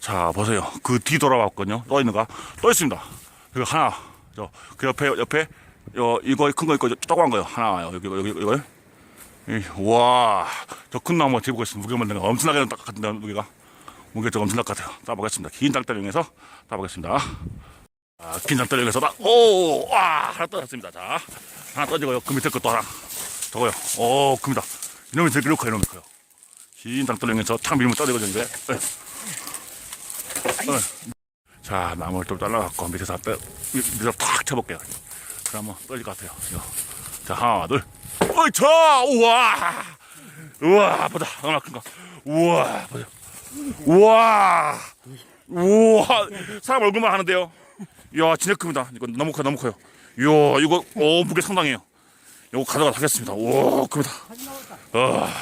자, 보세요. 그 뒤 돌아왔거든요. 떠 있는가? 떠 있습니다. 이거 하나. 저, 그 옆에, 옆에, 요, 이거 큰 거 있고, 조그만 거요. 하나, 여기, 여기, 이거. 이, 와, 저 큰 나무 집어보겠습니다. 무게만 내가 엄청나게 딱 같은데, 무게가. 무게 좀 엄청날 것 같아요. 따보겠습니다. 긴 장대를 이용해서 따보겠습니다. 아, 긴 장대를 이용해서 따, 오, 와, 하나 떨어졌습니다. 자, 하나 떨어지고요. 그 밑에 것도 하나. 저거요. 오, 큽니다. 이놈이 되게 이렇게 이놈이 커요. 긴 장대를 이용해서 탁 밀면 떨어지거든요, 이게. 네. 자, 나무를 좀 잘라갖고 밑에서 빼, 밑- 밑에서 탁 쳐볼게요. 그러면 떨릴 것 같아요. 이거. 자, 하나, 둘. 어이, 차! 우와! 우와, 보자. 얼마나 큰가. 우와, 보자. 우와! 우와! 사람 얼굴만 하는데요. 이야, 진짜 큽니다. 이거 너무 커요, 너무 커요. 이야, 이거, 오, 무게 상당해요. 이거 가져가 하겠습니다. 우와, 큽니다. 아.